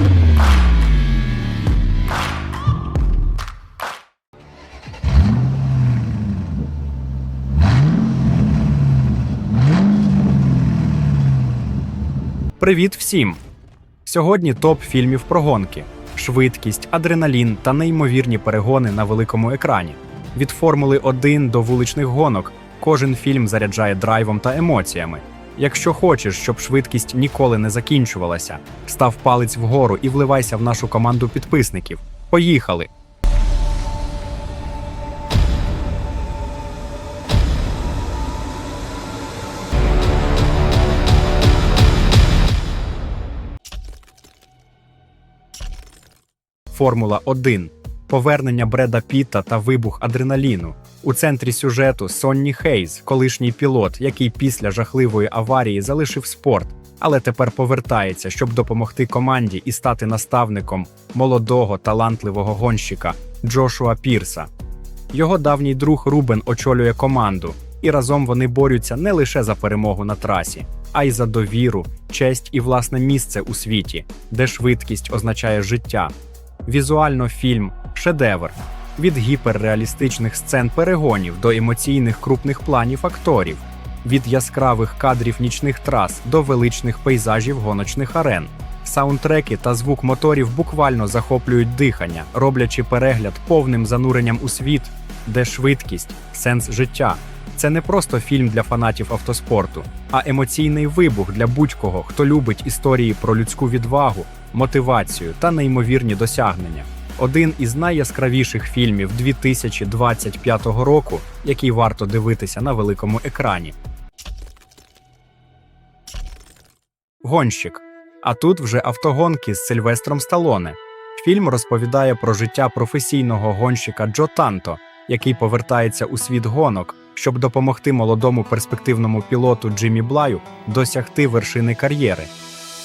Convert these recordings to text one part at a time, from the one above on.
Привіт всім! Сьогодні топ фільмів про гонки, швидкість, адреналін та неймовірні перегони на великому екрані. Від Формули 1 до вуличних гонок кожен фільм заряджає драйвом та емоціями. Якщо хочеш, щоб швидкість ніколи не закінчувалася, став палець вгору і вливайся в нашу команду підписників. Поїхали! Формула 1 повернення Бреда Піта та вибух адреналіну. У центрі сюжету Сонні Хейз, колишній пілот, який після жахливої аварії залишив спорт, але тепер повертається, щоб допомогти команді і стати наставником молодого талантливого гонщика Джошуа Пірса. Його давній друг Рубен очолює команду, і разом вони борються не лише за перемогу на трасі, а й за довіру, честь і власне місце у світі, де швидкість означає життя. Візуально фільм шедевр від гіперреалістичних сцен перегонів до емоційних крупних планів акторів, від яскравих кадрів нічних трас до величних пейзажів гоночних арен. Саундтреки та звук моторів буквально захоплюють дихання, роблячи перегляд повним зануренням у світ, де швидкість, сенс життя. Це не просто фільм для фанатів автоспорту, а емоційний вибух для будь-кого, хто любить історії про людську відвагу, мотивацію та неймовірні досягнення. Один із найяскравіших фільмів 2025 року, який варто дивитися на великому екрані. Гонщик. А тут вже автогонки з Сильвестром Сталоне. Фільм розповідає про життя професійного гонщика Джо Танто, який повертається у світ гонок, щоб допомогти молодому перспективному пілоту Джиммі Блаю досягти вершини кар'єри.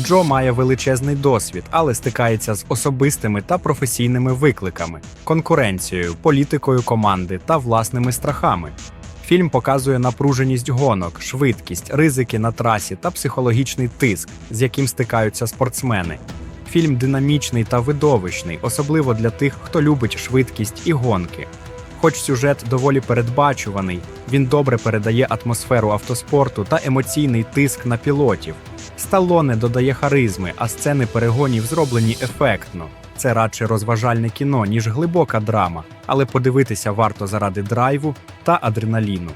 Джо має величезний досвід, але стикається з особистими та професійними викликами, конкуренцією, політикою команди та власними страхами. Фільм показує напруженість гонок, швидкість, ризики на трасі та психологічний тиск, з яким стикаються спортсмени. Фільм динамічний та видовищний, особливо для тих, хто любить швидкість і гонки. Хоч сюжет доволі передбачуваний, він добре передає атмосферу автоспорту та емоційний тиск на пілотів. Сталоне додає харизми, а сцени перегонів зроблені ефектно. Це радше розважальне кіно, ніж глибока драма, але подивитися варто заради драйву та адреналіну.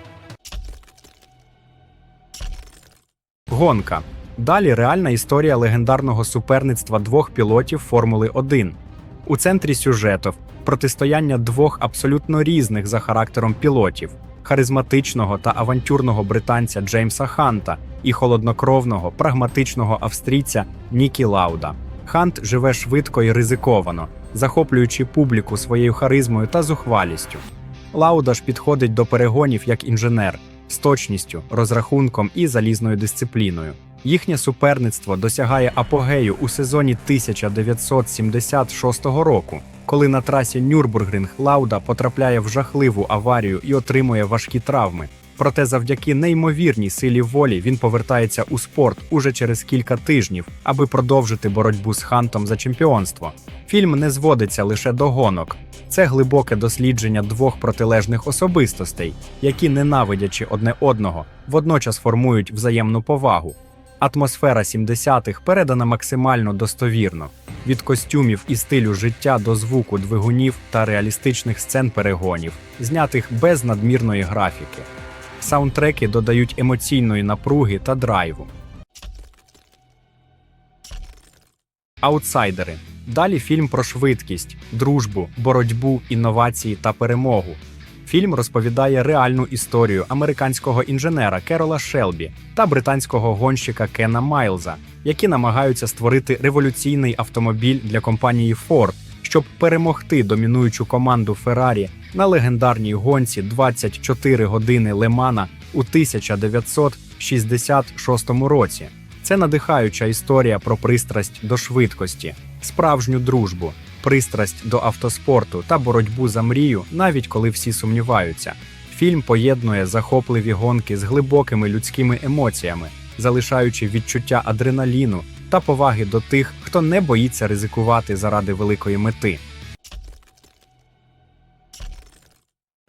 Гонка. Далі реальна історія легендарного суперництва двох пілотів Формули 1. У центрі сюжету протистояння двох абсолютно різних за характером пілотів харизматичного та авантюрного британця Джеймса Ханта і холоднокровного, прагматичного австрійця Нікі Лауда. Хант живе швидко і ризиковано, захоплюючи публіку своєю харизмою та зухвалістю. Лауда ж підходить до перегонів як інженер з точністю, розрахунком і залізною дисципліною. Їхнє суперництво досягає апогею у сезоні 1976 року, коли на трасі Нюрбургринг Лауда потрапляє в жахливу аварію і отримує важкі травми. Проте завдяки неймовірній силі волі він повертається у спорт уже через кілька тижнів, аби продовжити боротьбу з Хантом за чемпіонство. Фільм не зводиться лише до гонок. Це глибоке дослідження двох протилежних особистостей, які, ненавидячи одне одного, водночас формують взаємну повагу. Атмосфера 70-х передана максимально достовірно від костюмів і стилю життя до звуку двигунів та реалістичних сцен перегонів, знятих без надмірної графіки. Саундтреки додають емоційної напруги та драйву. Аутсайдери. Далі фільм про швидкість, дружбу, боротьбу, інновації та перемогу. Фільм розповідає реальну історію американського інженера Керола Шелбі та британського гонщика Кена Майлза, які намагаються створити революційний автомобіль для компанії Ford, щоб перемогти домінуючу команду Феррарі на легендарній гонці 24 години Лемана у 1966 році. Це надихаюча історія про пристрасть до швидкості, справжню дружбу, пристрасть до автоспорту та боротьбу за мрію, навіть коли всі сумніваються. Фільм поєднує захопливі гонки з глибокими людськими емоціями, залишаючи відчуття адреналіну та поваги до тих, хто не боїться ризикувати заради великої мети.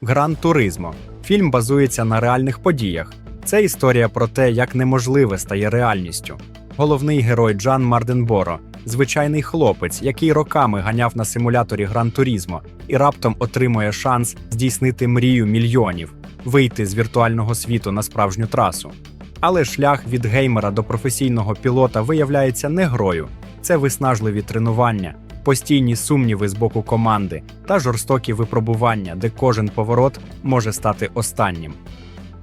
Гран Туризмо. Фільм базується на реальних подіях. Це історія про те, як неможливе стає реальністю. Головний герой Джан Марденборо звичайний хлопець, який роками ганяв на симуляторі Гран Турізмо і раптом отримує шанс здійснити мрію мільйонів вийти з віртуального світу на справжню трасу. Але шлях від геймера до професійного пілота виявляється не грою. Це виснажливі тренування, постійні сумніви з боку команди та жорстокі випробування, де кожен поворот може стати останнім.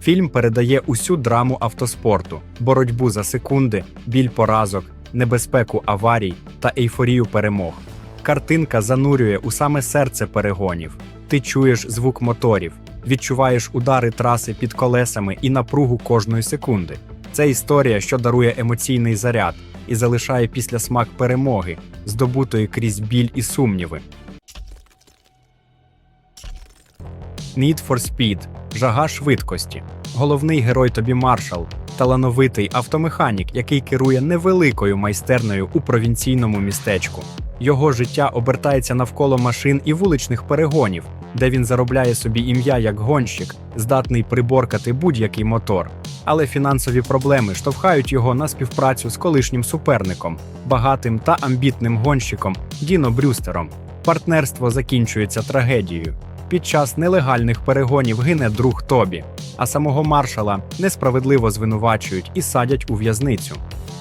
Фільм передає усю драму автоспорту, боротьбу за секунди, біль поразок, небезпеку аварій та ейфорію перемог. Картинка занурює у саме серце перегонів. Ти чуєш звук моторів, відчуваєш удари траси під колесами і напругу кожної секунди. Це історія, що дарує емоційний заряд і залишає післясмак перемоги, здобутої крізь біль і сумніви. Need for Speed – жага швидкості. Головний герой Тобі Маршал талановитий автомеханік, який керує невеликою майстернею у провінційному містечку. Його життя обертається навколо машин і вуличних перегонів, де він заробляє собі ім'я як гонщик, здатний приборкати будь-який мотор. Але фінансові проблеми штовхають його на співпрацю з колишнім суперником, багатим та амбітним гонщиком Діно Брюстером. Партнерство закінчується трагедією. Під час нелегальних перегонів гине друг Тобі, а самого маршала несправедливо звинувачують і садять у в'язницю.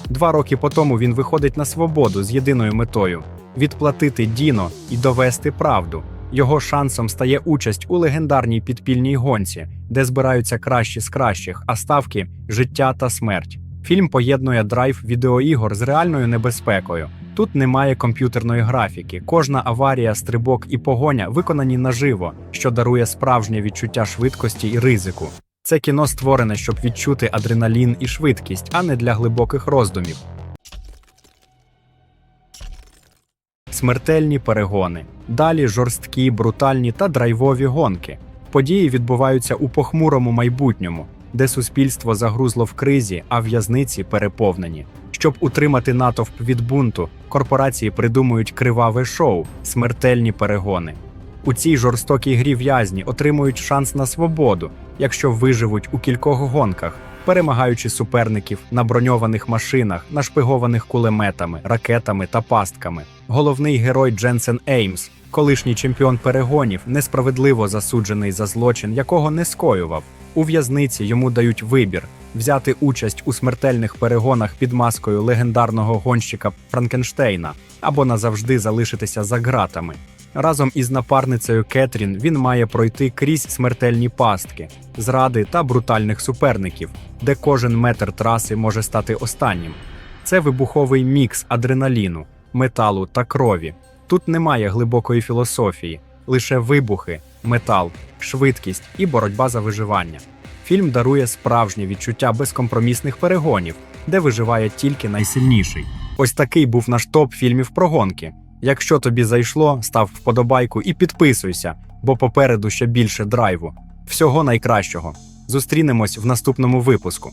Два роки по тому він виходить на свободу з єдиною метою відплатити Діно і довести правду. Його шансом стає участь у легендарній підпільній гонці, де збираються кращі з кращих, а ставки життя та смерть. Фільм поєднує драйв відеоігор з реальною небезпекою. Тут немає комп'ютерної графіки. Кожна аварія, стрибок і погоня виконані наживо, що дарує справжнє відчуття швидкості і ризику. Це кіно створене, щоб відчути адреналін і швидкість, а не для глибоких роздумів. Смертельні перегони. Далі жорсткі, брутальні та драйвові гонки. Події відбуваються у похмурому майбутньому, де суспільство загрузло в кризі, а в'язниці переповнені. Щоб утримати натовп від бунту, корпорації придумують криваве шоу, смертельні перегони. У цій жорстокій грі в'язні отримують шанс на свободу, якщо виживуть у кількох гонках, перемагаючи суперників на броньованих машинах, нашпигованих кулеметами, ракетами та пастками. Головний герой Дженсен Еймс, колишній чемпіон перегонів, несправедливо засуджений за злочин, якого не скоював. У в'язниці йому дають вибір взяти участь у смертельних перегонах під маскою легендарного гонщика Франкенштейна або назавжди залишитися за ґратами. Разом із напарницею Кетрін він має пройти крізь смертельні пастки, зради та брутальних суперників, де кожен метр траси може стати останнім. Це вибуховий мікс адреналіну, металу та крові. Тут немає глибокої філософії, лише вибухи, метал, швидкість і боротьба за виживання. Фільм дарує справжнє відчуття безкомпромісних перегонів, де виживає тільки найсильніший. Ось такий був наш топ фільмів про гонки. Якщо тобі зайшло, став вподобайку і підписуйся, бо попереду ще більше драйву. Всього найкращого. Зустрінемось в наступному випуску.